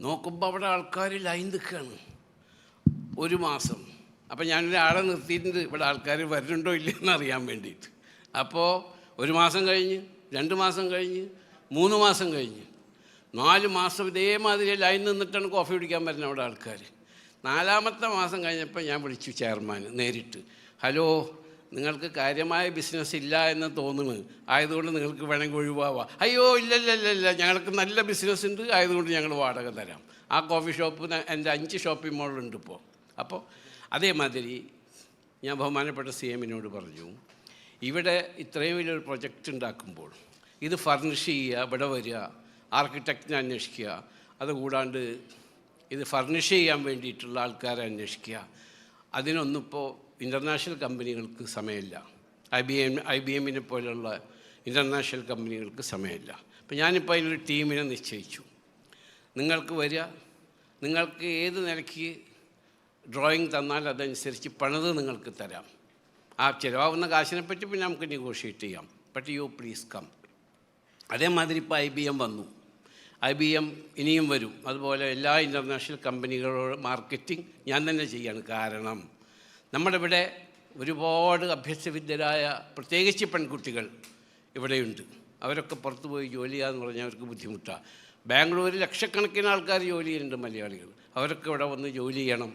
നോക്കുമ്പോൾ അവിടെ ആൾക്കാർ ലൈൻ നിൽക്കുകയാണ് ഒരു മാസം. അപ്പം ഞാനൊരാളെ നിർത്തിയിട്ടുണ്ട്. ഇവിടെ ആൾക്കാർ വരുന്നുണ്ടോ ഇല്ലയെന്ന് അറിയാൻ വേണ്ടിയിട്ട്. അപ്പോൾ ഒരു മാസം കഴിഞ്ഞ് രണ്ട് മാസം കഴിഞ്ഞ് മൂന്ന് മാസം കഴിഞ്ഞ് നാല് മാസം ഇതേമാതിരി ലൈൻ നിന്നിട്ടാണ് കോഫി കുടിക്കാൻ വരുന്നത് അവിടെ ആൾക്കാർ നാലാമത്തെ മാസം കഴിഞ്ഞപ്പോൾ ഞാൻ വിളിച്ചു ചെയർമാൻ നേരിട്ട്. ഹലോ നിങ്ങൾക്ക് കാര്യമായ ബിസിനസ് ഇല്ല എന്ന് തോന്നുന്നു ആയതുകൊണ്ട് നിങ്ങൾക്ക് വേണമെങ്കിൽ ഒഴിവാവാം. അയ്യോ ഇല്ല ഇല്ല ഇല്ല ഇല്ല ഞങ്ങൾക്ക് നല്ല ബിസിനസ് ഉണ്ട്. ആയതുകൊണ്ട് ഞങ്ങൾ വാടക തരാം. ആ കോഫി ഷോപ്പ് എന്റെ അഞ്ച് ഷോപ്പിംഗ് മോളുണ്ട് ഇപ്പോൾ അപ്പോൾ അതേമാതിരി ഞാൻ ബഹുമാനപ്പെട്ട സി എമ്മിനോട് പറഞ്ഞു ഇവിടെ ഇത്രയും വലിയൊരു പ്രൊജക്റ്റ് ഉണ്ടാക്കുമ്പോൾ ഇത് ഫർണിഷ് ചെയ്യുക ഇവിടെ വരിക ആർക്കിടെക്റ്റിനെ അന്വേഷിക്കുക അതുകൂടാണ്ട് ഇത് ഫർണിഷ് ചെയ്യാൻ വേണ്ടിയിട്ടുള്ള ആൾക്കാരെ അന്വേഷിക്കുക. അതിനൊന്നും ഇപ്പോൾ ഇന്റർനാഷണൽ കമ്പനികൾക്ക് സമയമില്ല. I B M I B എമ്മിനെ പോലെയുള്ള ഇന്റർനാഷണൽ കമ്പനികൾക്ക് സമയമില്ല. അപ്പോൾ ഞാനിപ്പോൾ അതിനൊരു ടീമിനെ നിശ്ചയിച്ചു. നിങ്ങൾക്ക് വരിക. നിങ്ങൾക്ക് ഏത് നിലയ്ക്ക് ഡ്രോയിങ് തന്നാൽ അതനുസരിച്ച് പണിത് നിങ്ങൾക്ക് തരാം. ആ ചിലവാകുന്ന കാശിനെ പറ്റി പിന്നെ നമുക്ക് നെഗോഷിയേറ്റ് ചെയ്യാം. ബട്ട് യു പ്ലീസ് കം അതേമാതിരി ഇപ്പോൾ ഐ ബി എം വന്നു. ഐ ബി എം ഇനിയും വരും. അതുപോലെ എല്ലാ ഇന്റർനാഷണൽ കമ്പനികളോട് മാർക്കറ്റിംഗ് ഞാൻ തന്നെ ചെയ്യാണ്. കാരണം നമ്മുടെ ഇവിടെ ഒരുപാട് അഭ്യസ്തവിദ്യരായ പ്രത്യേകിച്ച് പെൺകുട്ടികൾ ഇവിടെയുണ്ട്. അവരൊക്കെ പുറത്തു പോയി ജോലി ചെയ്യാന്ന് പറഞ്ഞാൽ അവർക്ക് ബുദ്ധിമുട്ടാണ് ബാംഗ്ലൂരിൽ ലക്ഷക്കണക്കിന് ആൾക്കാർ ജോലി ചെയ്യുന്നുണ്ട് മലയാളികൾ. അവരൊക്കെ ഇവിടെ വന്ന് ജോലി ചെയ്യണം.